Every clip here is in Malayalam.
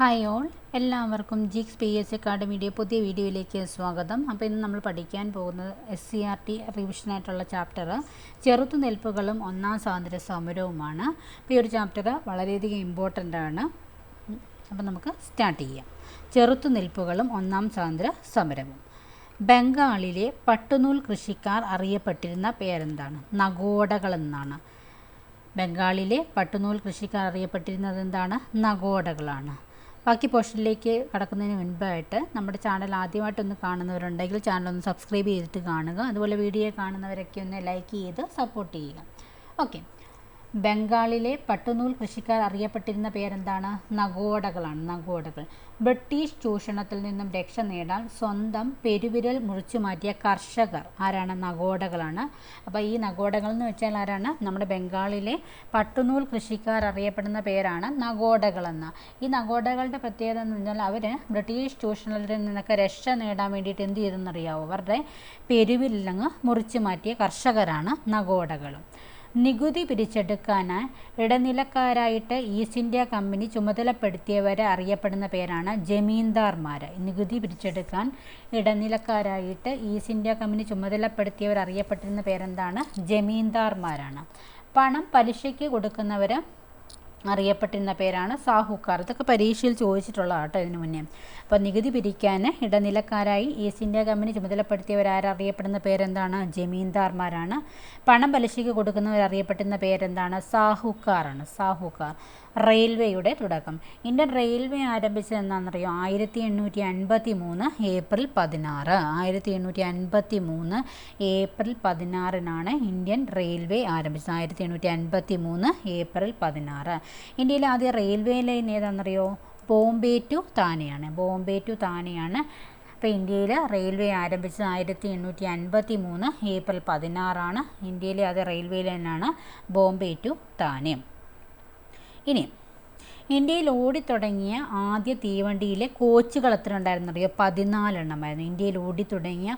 ഹായ് ഓൾ എല്ലാവർക്കും ജിക്സ് പി എസ് അക്കാഡമിയുടെ പുതിയ വീഡിയോയിലേക്ക് സ്വാഗതം. അപ്പോൾ ഇന്ന് നമ്മൾ പഠിക്കാൻ പോകുന്നത് എസ് സി ആർ ടി റിവിഷനായിട്ടുള്ള ചാപ്റ്റർ ചെറുത്തുനിൽപ്പുകളും ഒന്നാം സ്വാതന്ത്ര്യ സമരവുമാണ്. അപ്പോൾ ഈ ഒരു ചാപ്റ്റർ വളരെയധികം ഇമ്പോർട്ടന്റ് ആണ്. അപ്പോൾ നമുക്ക് സ്റ്റാർട്ട് ചെയ്യാം. ചെറുത്തുനിൽപ്പുകളും ഒന്നാം സ്വാതന്ത്ര്യ സമരവും. ബംഗാളിലെ പട്ടുനൂൽ കൃഷിക്കാർ അറിയപ്പെട്ടിരുന്ന പേരെന്താണ്? നഗോഡകൾ എന്നാണ്. ബംഗാളിലെ പട്ടുനൂൽ കൃഷിക്കാർ അറിയപ്പെട്ടിരുന്നത് എന്താണ്? നഗോഡകളാണ്. ബാക്കി പോർഷനിലേക്ക് കടക്കുന്നതിന് മുൻപായിട്ട് നമ്മുടെ ചാനൽ ആദ്യമായിട്ടൊന്ന് കാണുന്നവരുണ്ടെങ്കിൽ ചാനൽ ഒന്ന് സബ്സ്ക്രൈബ് ചെയ്തിട്ട് കാണുക. അതുപോലെ വീഡിയോ കാണുന്നവരൊക്കെ ഒന്ന് ലൈക്ക് ചെയ്ത് സപ്പോർട്ട് ചെയ്യുക. ഓക്കെ. ബംഗാളിലെ പട്ടുനൂൽ കൃഷിക്കാർ അറിയപ്പെട്ടിരുന്ന പേരെന്താണ്? നഗോഡകളാണ് നഗോഡകൾ ബ്രിട്ടീഷ് ചൂഷണത്തിൽ നിന്നും രക്ഷ നേടാൻ സ്വന്തം പെരുവിരൽ മുറിച്ചു മാറ്റിയ കർഷകർ ആരാണ്? നഗോഡകളാണ് അപ്പോൾ ഈ നഗോഡകൾ എന്ന് വെച്ചാൽ ആരാണ്? നമ്മുടെ ബംഗാളിലെ പട്ടുനൂൽ കൃഷിക്കാർ അറിയപ്പെടുന്ന പേരാണ് നഗോഡകളെന്ന് ഈ നഗോഡകളുടെ പ്രത്യേകത എന്ന് പറഞ്ഞാൽ അവർ ബ്രിട്ടീഷ് ചൂഷണത്തിൽ നിന്നൊക്കെ രക്ഷ നേടാൻ വേണ്ടിയിട്ട് എന്ത് ചെയ്തെന്നറിയാവോ? അവരുടെ പെരുവിരലങ്ങ് മുറിച്ചു മാറ്റിയ കർഷകരാണ് നഗോഡകൾ നികുതി പിരിച്ചെടുക്കാനായി ഇടനിലക്കാരായിട്ട് ഈസ്റ്റ് ഇന്ത്യ കമ്പനി ചുമതലപ്പെടുത്തിയവരെ അറിയപ്പെടുന്ന പേരാണ് ജമീന്ദാർമാർ നികുതി പിരിച്ചെടുക്കാൻ ഇടനിലക്കാരായിട്ട് ഈസ്റ്റ് ഇന്ത്യ കമ്പനി ചുമതലപ്പെടുത്തിയവർ അറിയപ്പെട്ടിരുന്ന പേരെന്താണ്? ജമീന്ദാർമാരാണ്. പണം പലിശയ്ക്ക് കൊടുക്കുന്നവർ അറിയപ്പെട്ടിരുന്ന പേരാണ് സാഹുക്കാർ. ഇതൊക്കെ പരീക്ഷയിൽ ചോദിച്ചിട്ടുള്ള കേട്ടോ ഇതിനു മുന്നേ. അപ്പോൾ നികുതി പിരിക്കാൻ ഇടനിലക്കാരായി ഈസ്റ്റ് ഇന്ത്യ കമ്പനി ചുമതലപ്പെടുത്തിയവരാരറിയപ്പെടുന്ന പേരെന്താണ്? ജമീന്ദാർമാരാണ്. പണം പലിശയ്ക്ക് കൊടുക്കുന്നവരറിയപ്പെട്ടിരുന്ന പേരെന്താണ്? സാഹുക്കാറാണ് സാഹുക്കാർ. റെയിൽവേയുടെ തുടക്കം. ഇന്ത്യൻ റെയിൽവേ ആരംഭിച്ചത് എന്താണെന്നറിയോ? ആയിരത്തി എണ്ണൂറ്റി അൻപത്തി മൂന്ന് ഏപ്രിൽ പതിനാറ്. ആയിരത്തി എണ്ണൂറ്റി അൻപത്തി മൂന്ന് ഏപ്രിൽ പതിനാറിനാണ് ഇന്ത്യൻ റെയിൽവേ ആരംഭിച്ചത്. ആയിരത്തി എണ്ണൂറ്റി അൻപത്തി മൂന്ന് ഏപ്രിൽ പതിനാറ്. ഇന്ത്യയിലെ ആദ്യ റെയിൽവേ ലൈൻ ഏതാണെന്നറിയോ? ബോംബെ ടു താനെയാണ്. ബോംബെ ടു താനെയാണ് ഇപ്പോൾ ഇന്ത്യയിൽ റെയിൽവേ ആരംഭിച്ചത്. ആയിരത്തി എണ്ണൂറ്റി അൻപത്തി മൂന്ന് ഏപ്രിൽ പതിനാറാണ് ഇന്ത്യയിലെ അത് റെയിൽവേ ലൈനാണ് ബോംബെ ടു താനെ. ഇനി ഇന്ത്യയിൽ ഓടിത്തുടങ്ങിയ ആദ്യ തീവണ്ടിയിലെ കോച്ചുകൾ എത്ര ഉണ്ടായിരുന്നു അറിയോ പതിനാലെണ്ണമായിരുന്നു. ഇന്ത്യയിൽ ഓടിത്തുടങ്ങിയ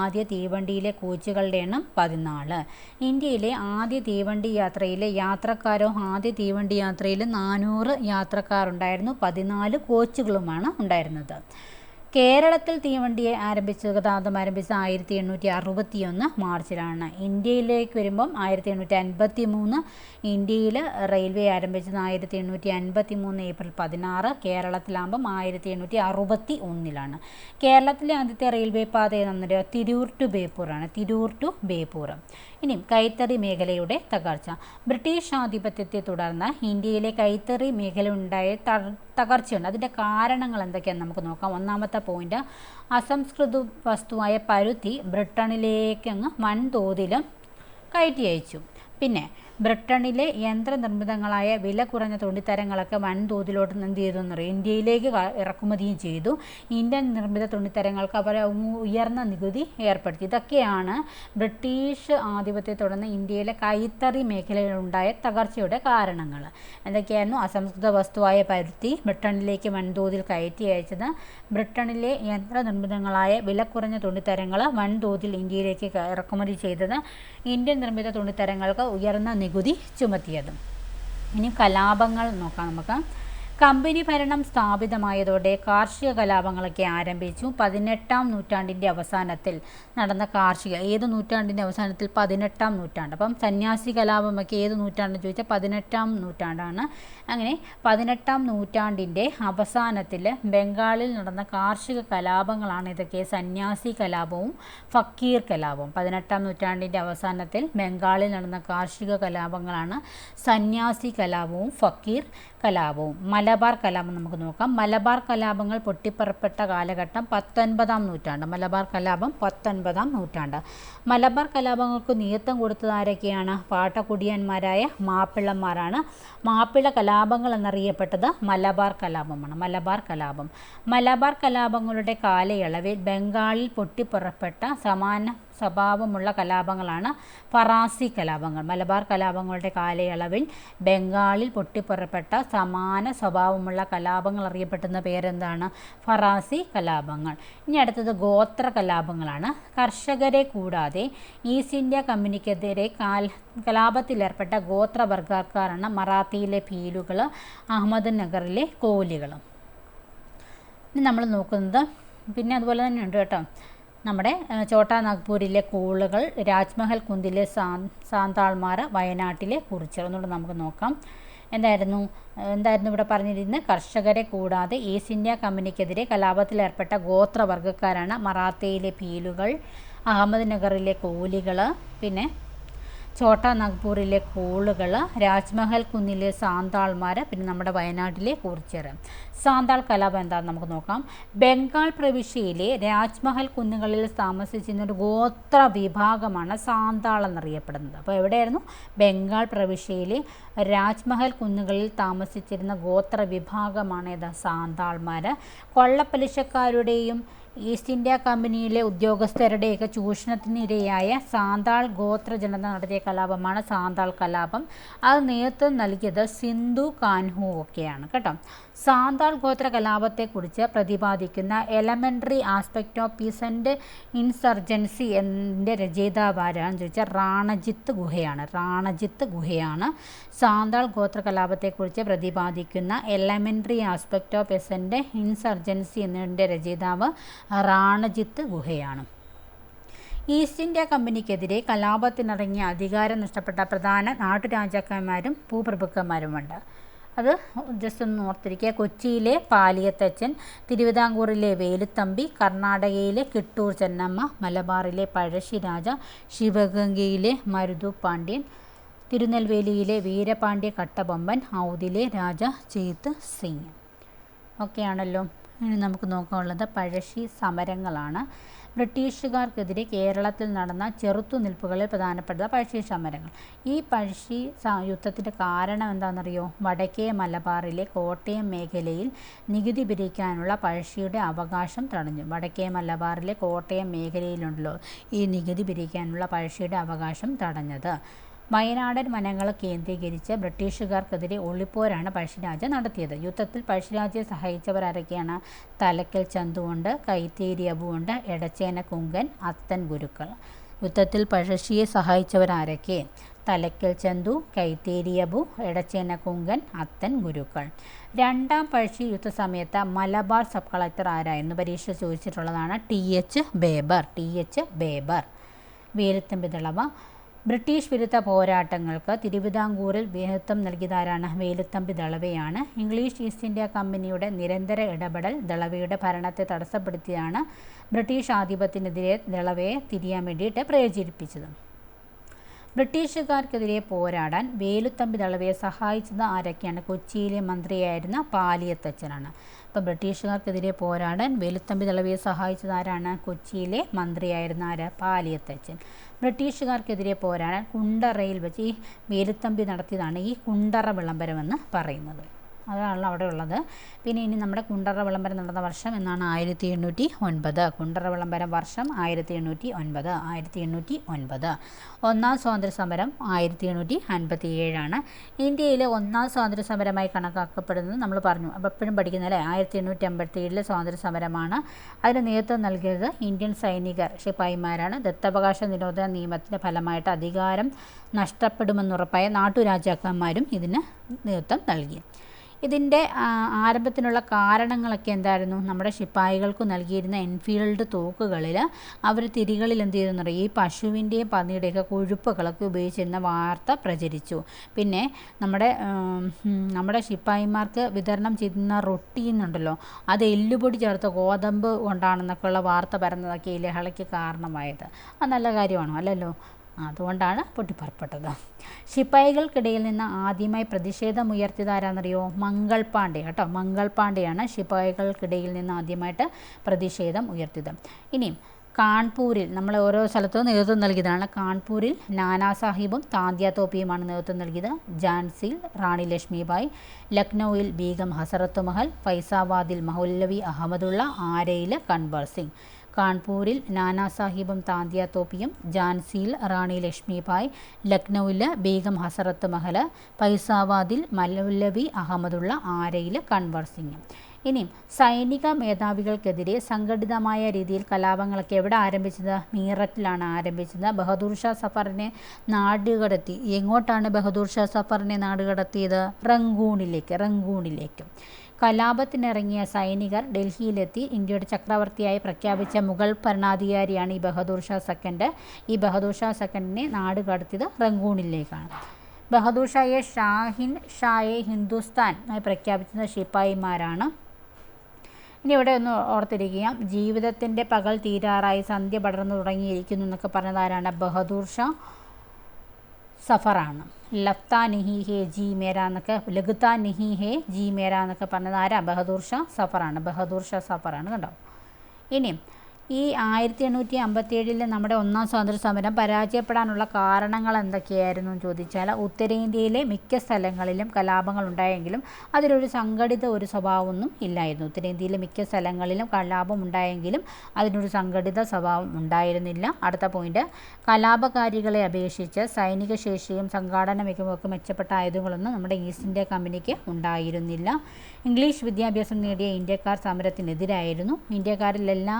ആദ്യ തീവണ്ടിയിലെ കോച്ചുകളുടെ എണ്ണം പതിനാല്. ഇന്ത്യയിലെ ആദ്യ തീവണ്ടി യാത്രയിലെ യാത്രക്കാരോ ആദ്യ തീവണ്ടി യാത്രയിൽ നാനൂറ് യാത്രക്കാരുണ്ടായിരുന്നു. പതിനാല് കോച്ചുകളുമാണ് ഉണ്ടായിരുന്നത്. കേരളത്തിൽ തീവണ്ടിയെ ആരംഭിച്ച ഗതാഗതം ആരംഭിച്ച ആയിരത്തി എണ്ണൂറ്റി അറുപത്തി ഒന്ന് മാർച്ചിലാണ്. ഇന്ത്യയിലേക്ക് വരുമ്പം ആയിരത്തി എണ്ണൂറ്റി അൻപത്തി മൂന്ന് ഇന്ത്യയിൽ റെയിൽവേ ആരംഭിച്ചത് ആയിരത്തി എണ്ണൂറ്റി അൻപത്തി മൂന്ന് ഏപ്രിൽ പതിനാറ് കേരളത്തിലാകുമ്പം ആയിരത്തി എണ്ണൂറ്റി അറുപത്തി ഒന്നിലാണ് കേരളത്തിലെ ആദ്യത്തെ റെയിൽവേ പാത ഏതാണെന്നറിയോ തിരൂർ ടു ബേപ്പൂറാണ്. തിരൂർ ടു ബേപ്പൂർ ഇനിയും കൈത്തറി മേഖലയുടെ തകർച്ച. ബ്രിട്ടീഷ് ആധിപത്യത്തെ തുടർന്ന് ഇന്ത്യയിലെ കൈത്തറി മേഖല ഉണ്ടായ തകർച്ചയുണ്ട്. അതിന്റെ കാരണങ്ങൾ എന്തൊക്കെയാണെന്ന് നമുക്ക് നോക്കാം. ഒന്നാമത്തെ പോയിന്റ് അസംസ്കൃത വസ്തുവായ പരുത്തി ബ്രിട്ടണിലേക്കങ്ങ് വൻതോതിൽ കയറ്റി അയച്ചു. പിന്നെ ബ്രിട്ടനിലെ യന്ത്രനിർമ്മിതങ്ങളായ വില കുറഞ്ഞ തുണിത്തരങ്ങളൊക്കെ വൻതോതിലോട്ട് എന്ത് ചെയ്തു എന്നറിയാം ഇന്ത്യയിലേക്ക് ഇറക്കുമതിയും ചെയ്തു. ഇന്ത്യൻ നിർമ്മിത തുണിത്തരങ്ങൾക്ക് അവരെ ഉയർന്ന നികുതി ഏർപ്പെടുത്തി. ഇതൊക്കെയാണ് ബ്രിട്ടീഷ് ആധിപത്യത്തെ തുടർന്ന് ഇന്ത്യയിലെ കൈത്തറി മേഖലയിലുണ്ടായ തകർച്ചയുടെ കാരണങ്ങൾ. എന്തൊക്കെയായിരുന്നു? അസംസ്കൃത വസ്തുവായ പരുത്തി ബ്രിട്ടണിലേക്ക് വൻതോതിൽ കയറ്റി അയച്ചത്. ബ്രിട്ടനിലെ യന്ത്രനിർമ്മിതങ്ങളായ വില കുറഞ്ഞ തുണിത്തരങ്ങൾ വൻതോതിൽ ഇന്ത്യയിലേക്ക് ഇറക്കുമതി ചെയ്തത്. ഇന്ത്യൻ നിർമ്മിത തുണിത്തരങ്ങൾക്ക് ഉയർന്ന നികുതി ചുമത്തിയതും. ഇനി കലാപങ്ങൾ നോക്കാം നമുക്ക്. കമ്പനി ഭരണം സ്ഥാപിതമായതോടെ കാർഷിക കലാപങ്ങളൊക്കെ ആരംഭിച്ചു. പതിനെട്ടാം നൂറ്റാണ്ടിന്റെ അവസാനത്തിൽ നടന്ന കാർഷിക ഏത് നൂറ്റാണ്ടിന്റെ അവസാനത്തിൽ പതിനെട്ടാം നൂറ്റാണ്ട്? അപ്പം സന്യാസി കലാപമൊക്കെ ഏത് നൂറ്റാണ്ടെന്ന് ചോദിച്ചാൽ പതിനെട്ടാം നൂറ്റാണ്ടാണ്. അങ്ങനെ പതിനെട്ടാം നൂറ്റാണ്ടിന്റെ അവസാനത്തിൽ ബംഗാളിൽ നടന്ന കാർഷിക കലാപങ്ങളാണ് ഇതൊക്കെ. സന്യാസി കലാപവും ഫക്കീർ കലാപവും. പതിനെട്ടാം നൂറ്റാണ്ടിന്റെ അവസാനത്തിൽ ബംഗാളിൽ നടന്ന കാർഷിക കലാപങ്ങളാണ് സന്യാസി കലാപവും ഫക്കീർ കലാപവും. മലബാർ കലാപം നമുക്ക് നോക്കാം. മലബാർ കലാപങ്ങൾ പൊട്ടിപ്പുറപ്പെട്ട കാലഘട്ടം പത്തൊൻപതാം നൂറ്റാണ്ട്. മലബാർ കലാപം പത്തൊൻപതാം നൂറ്റാണ്ട്. മലബാർ കലാപങ്ങൾക്ക് നേതൃത്വം കൊടുത്തത് ആരൊക്കെയാണ്? പാട്ടക്കുടിയന്മാരായ മാപ്പിളന്മാരാണ്. മാപ്പിള കലാപങ്ങൾ എന്നറിയപ്പെട്ടത് മലബാർ കലാപമാണ്. മലബാർ കലാപം. മലബാർ കലാപങ്ങളുടെ കാലയളവിൽ ബംഗാളിൽ പൊട്ടിപ്പുറപ്പെട്ട സമാന സ്വഭാവമുള്ള കലാപങ്ങളാണ് ഫറാസി കലാപങ്ങൾ. മലബാർ കലാപങ്ങളുടെ കാലയളവിൽ ബംഗാളിൽ പൊട്ടിപ്പുറപ്പെട്ട സമാന സ്വഭാവമുള്ള കലാപങ്ങൾ അറിയപ്പെടുന്ന പേരെന്താണ്? ഫറാസി കലാപങ്ങൾ. ഇനി അടുത്തത് ഗോത്ര കലാപങ്ങളാണ്. കർഷകരെ കൂടാതെ ഈസ്റ്റ് ഇന്ത്യ കമ്പനിക്കെതിരെ കാൽ കലാപത്തിലേർപ്പെട്ട ഗോത്രവർഗക്കാരാണ് മറാത്തിയിലെ ഭീലുകൾ അഹമ്മദ് നഗറിലെ കോലികളും. ഇനി നമ്മൾ നോക്കുന്നത് പിന്നെ അതുപോലെ തന്നെ ഉണ്ട് കേട്ടോ. നമ്മുടെ ചോട്ടാ നാഗ്പൂരിലെ കൂളുകൾ രാജ്മഹൽ കുന്തിലെ സാ സാന്താൾമാർ വയനാട്ടിലെ കുറിച്ചർ എന്നുള്ളത് നമുക്ക് നോക്കാം. എന്തായിരുന്നു? എന്തായിരുന്നു ഇവിടെ പറഞ്ഞിരുന്നത് കർഷകരെ കൂടാതെ ഈസ്റ്റ് ഇന്ത്യ കമ്പനിക്കെതിരെ കലാപത്തിലേർപ്പെട്ട ഗോത്രവർഗക്കാരാണ് മറാത്തയിലെ അഹമ്മദ് നഗറിലെ കൂലികൾ പിന്നെ ഛോട്ടാ നാഗ്പൂരിലെ കോളുകൾ രാജ്മഹൽ കുന്നിലെ സാന്താൾമാർ പിന്നെ നമ്മുടെ വയനാട്ടിലെ കൂർച്ചിയർ സാന്താൾ കലാപം എന്താണെന്ന് നമുക്ക് നോക്കാം. ബംഗാൾ പ്രവിശ്യയിലെ രാജ്മഹൽ കുന്നുകളിൽ താമസിച്ചിരുന്ന ഒരു ഗോത്ര വിഭാഗമാണ് സാന്താൾ എന്നറിയപ്പെടുന്നത്. അപ്പോൾ എവിടെയായിരുന്നു? ബംഗാൾ പ്രവിശ്യയിലെ രാജ്മഹൽ കുന്നുകളിൽ താമസിച്ചിരുന്ന ഗോത്ര വിഭാഗമാണ് ഏതാ? സാന്താൾമാർ കൊള്ളപ്പലിശക്കാരുടെയും ഈസ്റ്റ് ഇന്ത്യ കമ്പനിയിലെ ഉദ്യോഗസ്ഥരുടെയൊക്കെ ചൂഷണത്തിനിരയായ സാന്താൾ ഗോത്ര ജനത നടത്തിയ കലാപമാണ് സാന്താൾ കലാപം. അത് നേതൃത്വം നൽകിയത് സിന്ധു കാൻഹു ഒക്കെയാണ് കേട്ടോ. സാന്താൾ ഗോത്ര കലാപത്തെക്കുറിച്ച് പ്രതിപാദിക്കുന്ന elementary aspect of peasant insurgency എന്റെ രചയിതാവ് ആരാണെന്ന് ചോദിച്ചാൽ റാണജിത്ത് ഗുഹയാണ്. റാണജിത്ത് ഗുഹയാണ് സാന്താൾ ഗോത്ര കലാപത്തെക്കുറിച്ച് പ്രതിപാദിക്കുന്ന elementary aspect of peasant insurgency എന്നതിന്റെ രചയിതാവ് റാണജിത്ത് ഗുഹയാണ്. ഈസ്റ്റ് ഇന്ത്യ കമ്പനിക്കെതിരെ കലാപത്തിനിറങ്ങിയ അധികാരം നഷ്ടപ്പെട്ട പ്രധാന നാട്ടുരാജാക്കന്മാരും ഭൂപ്രഭുക്കന്മാരുമുണ്ട്. അത് ജസ്റ്റ് ഒന്ന് ഓർത്തിരിക്കുക. കൊച്ചിയിലെ പാലിയത്തച്ഛൻ തിരുവിതാംകൂറിലെ വേലുത്തമ്പി കർണാടകയിലെ കിട്ടൂർ ചെന്നമ്മ മലബാറിലെ പഴശ്ശിരാജ ശിവഗംഗയിലെ മരുതു പാണ്ഡ്യൻ തിരുനെൽവേലിയിലെ വീരപാണ്ഡ്യ കട്ടബൊമ്മൻ ഔദിലെ രാജ ചേത്ത് സിംഗ്. ഒക്കെയാണല്ലോ ഇനി നമുക്ക് നോക്കാനുള്ളത് പഴശ്ശി സമരങ്ങളാണ്. ബ്രിട്ടീഷുകാർക്കെതിരെ കേരളത്തിൽ നടന്ന ചെറുത്തുനിൽപ്പുകളിൽ പ്രധാനപ്പെട്ട പഴശ്ശി സമരങ്ങൾ. ഈ പഴശ്ശി യുദ്ധത്തിന്റെ കാരണം എന്താണെന്നറിയോ? വടക്കേ മലബാറിലെ കോട്ടയം മേഖലയിൽ നികുതി പിരിക്കാനുള്ള പഴശ്ശിയുടെ അവകാശം തടഞ്ഞു. വടക്കേ മലബാറിലെ കോട്ടയം മേഖലയിലുണ്ടല്ലോ ഈ നികുതി പിരിക്കാനുള്ള പഴശ്ശിയുടെ അവകാശം തടഞ്ഞത്. വയനാടൻ വനങ്ങൾ കേന്ദ്രീകരിച്ച് ബ്രിട്ടീഷുകാർക്കെതിരെ ഒളിപ്പോരാണ് പഴശ്ശിരാജ നടത്തിയത്. യുദ്ധത്തിൽ പഴശ്ശിരാജയെ സഹായിച്ചവർ ആരൊക്കെയാണ്? തലക്കൽ ചന്തുണ്ട് കൈത്തേരി അബുണ്ട് എടച്ചേന കുങ്കൻ അത്തൻ ഗുരുക്കൾ. യുദ്ധത്തിൽ പഴശ്ശിയെ സഹായിച്ചവരാരൊക്കെ തലക്കൽ ചന്തു കൈത്തേരിയബു എടച്ചേന കുങ്കൻ അത്തൻ ഗുരുക്കൾ. രണ്ടാം പഴശ്ശി യുദ്ധസമയത്ത് മലബാർ സബ് കളക്ടർ ആരായിരുന്നു? പരീക്ഷ ചോദിച്ചിട്ടുള്ളതാണ് T H Baber. T H Baber. Veluthampi Dalawa. British വിരുദ്ധ പോരാട്ടങ്ങൾക്ക് തിരുവിതാംകൂറിൽ നേതൃത്വം നൽകിയതാരാണ് വേലുത്തമ്പി ദളവയാണ്. ഇംഗ്ലീഷ് ഈസ്റ്റ് ഇന്ത്യ കമ്പനിയുടെ നിരന്തര ഇടപെടൽ ദളവയുടെ ഭരണത്തെ തടസ്സപ്പെടുത്തിയാണ് ബ്രിട്ടീഷ് ആധിപത്യത്തിനെതിരെ ദളവയെ തിരിയാൻ വേണ്ടിയിട്ട് പ്രേരിപ്പിച്ചത്. ബ്രിട്ടീഷുകാർക്കെതിരെ പോരാടാൻ വേലുത്തമ്പി ദളവയെ സഹായിച്ചത് ആരൊക്കെയാണ്? കൊച്ചിയിലെ മന്ത്രിയായിരുന്ന പാലിയത്തച്ഛനാണ്. അപ്പോൾ ബ്രിട്ടീഷുകാർക്കെതിരെ പോരാടാൻ വേലുത്തമ്പി ദളവയെ സഹായിച്ചത് ആരാണ്? കൊച്ചിയിലെ മന്ത്രിയായിരുന്ന ആര്? പാലിയത്തച്ഛൻ. ബ്രിട്ടീഷുകാർക്കെതിരെ പോരാടാൻ കുണ്ടറയിൽ വെച്ച് ഈ വേലുത്തമ്പി നടത്തിയതാണ് ഈ കുണ്ടറ വിളംബരമെന്ന് പറയുന്നത്. അതാണല്ലോ അവിടെ ഉള്ളത്. പിന്നെ ഇനി നമ്മുടെ കുണ്ടറ വിളംബരം നടന്ന വർഷം എന്നാണ് ആയിരത്തി എണ്ണൂറ്റി ഒൻപത് കുണ്ടറ വിളംബരം വർഷം ആയിരത്തി എണ്ണൂറ്റി ഒൻപത് ആയിരത്തി എണ്ണൂറ്റി ഒൻപത് ഒന്നാം സ്വാതന്ത്ര്യ സമരം ആയിരത്തി എണ്ണൂറ്റി അൻപത്തി ഏഴാണ് ഇന്ത്യയിലെ ഒന്നാം സ്വാതന്ത്ര്യ സമരമായി കണക്കാക്കപ്പെടുന്നത് നമ്മൾ പറഞ്ഞു. അപ്പോൾ എപ്പോഴും പഠിക്കുന്നല്ലേ ആയിരത്തി എണ്ണൂറ്റി അമ്പത്തി ഏഴിലെ സ്വാതന്ത്ര്യ സമരമാണ് അതിന് നേതൃത്വം നൽകിയത് ഇന്ത്യൻ സൈനികർ. ശിപ്പായിമാരാണ് ദത്തവകാശ നിരോധന നിയമത്തിന്റെ ഫലമായിട്ട് അധികാരം നഷ്ടപ്പെടുമെന്നുറപ്പായ നാട്ടുരാജാക്കന്മാരും ഇതിന് നേതൃത്വം നൽകി. ഇതിന്റെ ആരംഭത്തിനുള്ള കാരണങ്ങളൊക്കെ എന്തായിരുന്നു? നമ്മുടെ ശിപ്പായികൾക്ക് നൽകിയിരുന്ന എൻഫീൽഡ് തോക്കുകളിൽ അവർ തിരികളിൽ എന്ത് ചെയ്തെന്ന് അറിയാം ഈ പശുവിന്റെയും പന്നിയുടെയൊക്കെ കൊഴുപ്പുകളൊക്കെ ഉപയോഗിച്ചിരുന്ന വാർത്ത പ്രചരിച്ചു. പിന്നെ നമ്മുടെ നമ്മുടെ ശിപ്പായിമാർക്ക് വിതരണം ചെയ്യുന്ന റൊട്ടി എന്നുണ്ടല്ലോ അത് എല്ലുപൊടി ചേർത്ത് ഗോതമ്പ് കൊണ്ടാണെന്നൊക്കെയുള്ള വാർത്ത പരന്നതൊക്കെ ഈ ലഹളയ്ക്ക് കാരണമായത്. അത് നല്ല കാര്യമാണോ? അല്ലല്ലോ. അതുകൊണ്ടാണ് പൊട്ടിപ്പുറപ്പെട്ടത്. ശിപ്പായികൾക്കിടയിൽ നിന്ന് ആദ്യമായി പ്രതിഷേധം ആരാന്നറിയോ മംഗൾ പാണ്ഡെ കേട്ടോ മംഗൾ പാണ്ഡെയാണ് ശിപ്പായികൾക്കിടയിൽ നിന്ന് ആദ്യമായിട്ട് പ്രതിഷേധം ഉയർത്തിയത്. ഇനിയും കാൺപൂരിൽ നമ്മൾ ഓരോ സ്ഥലത്തും നേതൃത്വം നൽകിയതാണ്. കാൺപൂരിൽ നാനാ സാഹിബും താന്ത്യ തോപ്പിയുമാണ് നേതൃത്വം നൽകിയത്. ഝാൻസിയിൽ റാണി ലക്ഷ്മിബായ് ലക്നൌവിൽ ബീഗം ഹസറത്ത് മഹൽ ഫൈസാബാദിൽ മഹുല്ലവി അഹമ്മദുള്ള ആരയിൽ കൺവർ സിംഗ്. കാൺപൂരിൽ നാനാ സാഹിബും താന്ത്യ തോപ്പിയും ജാൻസിയിൽ റാണി ലക്ഷ്മിഭായ് ലക്നൌവിൽ ബീഗം ഹസറത്ത് മഹൽ പൈസാവാദിൽ മൗലവി അഹമ്മദുള്ള ആരയിൽ കൺവർ സിംഗ്. ഇനിയും സൈനിക മേധാവികൾക്കെതിരെ സംഘടിതമായ രീതിയിൽ കലാപങ്ങളൊക്കെ എവിടെ ആരംഭിച്ചത്? മീററ്റിലാണ് ആരംഭിച്ചത്. ബഹദൂർ ഷാ സഫറിനെ നാടുകടത്തി. എങ്ങോട്ടാണ് ബഹദൂർ ഷാ സഫറിനെ നാടുകടത്തിയത്? റങ്കൂണിലേക്ക് റങ്കൂണിലേക്ക് കലാപത്തിനിറങ്ങിയ സൈനികർ ഡൽഹിയിലെത്തി ഇന്ത്യയുടെ ചക്രവർത്തിയായി പ്രഖ്യാപിച്ച മുഗൾ ഭരണാധികാരിയാണ് ഈ ബഹദൂർ ഷാ സെക്കൻഡ്. ഈ ബഹദൂർ ഷാ സെക്കൻഡിനെ നാട് കടത്തിയത് റംഗൂണിലേക്കാണ്. ബഹദൂർ ഷായെ ഷാഹിൻ ഷായെ ഹിന്ദുസ്ഥാൻ ആയി പ്രഖ്യാപിച്ചത് ശിപ്പായിമാരാണ്. ഇനി ഇവിടെ ഒന്ന് ഓർത്തിരിക്കുക ജീവിതത്തിന്റെ പകൽ തീരാറായി സന്ധ്യ പടർന്നു തുടങ്ങിയിരിക്കുന്നു എന്നൊക്കെ പറഞ്ഞതാരാണ് ബഹദൂർ ഷാ. സഫറാണ്. ലഫ്താ നിഹി ഹേ ജി മേര എന്നൊക്കെ ലഘുത്താ നിഹി ഹേ ജി മേര എന്നൊക്കെ പറഞ്ഞത് ആരാ? ബഹദൂർ ഷാ സഫറാണ്. ബഹദൂർ ഷാ സഫറാണ് കണ്ടോ? ഇനി ഈ ആയിരത്തി എണ്ണൂറ്റി അമ്പത്തി ഏഴിൽ നമ്മുടെ ഒന്നാം സ്വാതന്ത്ര്യ സമരം പരാജയപ്പെടാനുള്ള കാരണങ്ങൾ എന്തൊക്കെയായിരുന്നു എന്ന് ചോദിച്ചാൽ ഉത്തരേന്ത്യയിലെ മിക്ക സ്ഥലങ്ങളിലും കലാപങ്ങൾ ഉണ്ടായെങ്കിലും അതിലൊരു സംഘടിത ഒരു സ്വഭാവമൊന്നും ഇല്ലായിരുന്നു. ഉത്തരേന്ത്യയിലെ മിക്ക സ്ഥലങ്ങളിലും കലാപം ഉണ്ടായെങ്കിലും അതിനൊരു സംഘടിത സ്വഭാവം ഉണ്ടായിരുന്നില്ല. അടുത്ത പോയിന്റ് കലാപകാരികളെ അപേക്ഷിച്ച് സൈനിക ശേഷിയും സംഘാടന മികവുമൊക്കെ മെച്ചപ്പെട്ട ആയുധങ്ങളൊന്നും നമ്മുടെ ഈസ്റ്റ് ഇന്ത്യ കമ്പനിക്ക് ഉണ്ടായിരുന്നില്ല. ഇംഗ്ലീഷ് വിദ്യാഭ്യാസം നേടിയ ഇന്ത്യക്കാർ സമരത്തിനെതിരായിരുന്നു. ഇന്ത്യക്കാരിൽ എല്ലാ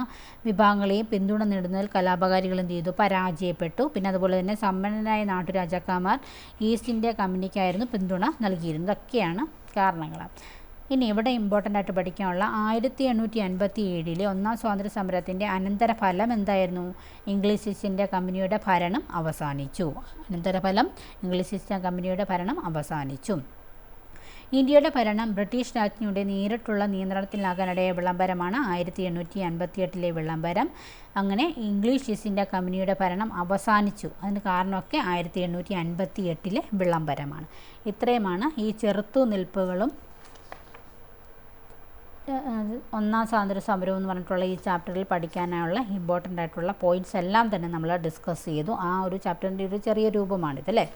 വിഭാഗങ്ങളെയും പിന്തുണ നേടുന്നതിൽ കലാപകാരികൾ എന്ത് ചെയ്തു? പരാജയപ്പെട്ടു. പിന്നെ അതുപോലെ തന്നെ സമ്പന്നരായ നാട്ടുരാജാക്കന്മാർ ഈസ്റ്റ് ഇന്ത്യ കമ്പനിക്കായിരുന്നു പിന്തുണ നൽകിയിരുന്നത്. ഇതൊക്കെയാണ് കാരണങ്ങൾ. ഇനി ഇവിടെ ഇമ്പോർട്ടന്റ് ആയിട്ട് പഠിക്കാനുള്ള ആയിരത്തി എണ്ണൂറ്റി അൻപത്തി ഏഴിലെ ഒന്നാം സ്വാതന്ത്ര്യ സമരത്തിന്റെ അനന്തരഫലം എന്തായിരുന്നു? ഇംഗ്ലീഷ് ഈസ്റ്റ് ഇന്ത്യ കമ്പനിയുടെ ഭരണം അവസാനിച്ചു. അനന്തരഫലം ഇംഗ്ലീഷ് ഈസ്റ്റ് ഇന്ത്യ കമ്പനിയുടെ ഭരണം അവസാനിച്ചു. ഇന്ത്യയുടെ ഭരണം ബ്രിട്ടീഷ് രാജ്ഞിയുടെ നേരിട്ടുള്ള നിയന്ത്രണത്തിലാകാനിടയ വിളംബരമാണ് ആയിരത്തി എണ്ണൂറ്റി അൻപത്തി എട്ടിലെ വിളംബരം. അങ്ങനെ ഇംഗ്ലീഷ് ഈസ്റ്റ് ഇന്ത്യ കമ്പനിയുടെ ഭരണം അവസാനിച്ചു. അതിന് കാരണമൊക്കെ ആയിരത്തി എണ്ണൂറ്റി അൻപത്തി എട്ടിലെ വിളംബരമാണ്. ഇത്രയുമാണ് ഈ ചെറുത്തുനിൽപ്പുകളും ഒന്നാം സ്വാതന്ത്ര്യ സമരം എന്ന് പറഞ്ഞിട്ടുള്ള ഈ ചാപ്റ്ററിൽ പഠിക്കാനുള്ള ഇമ്പോർട്ടന്റ് ആയിട്ടുള്ള പോയിന്റ്സ് എല്ലാം തന്നെ നമ്മൾ ഡിസ്കസ് ചെയ്തു. ആ ഒരു ചാപ്റ്ററിന്റെ ഒരു ചെറിയ രൂപമാണിതല്ലേ?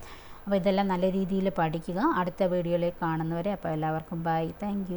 അപ്പോൾ ഇതെല്ലാം നല്ല രീതിയിൽ പഠിക്കുക. അടുത്ത വീഡിയോയിലേക്ക് കാണുന്നവരെ അപ്പോൾ എല്ലാവർക്കും ബൈ താങ്ക്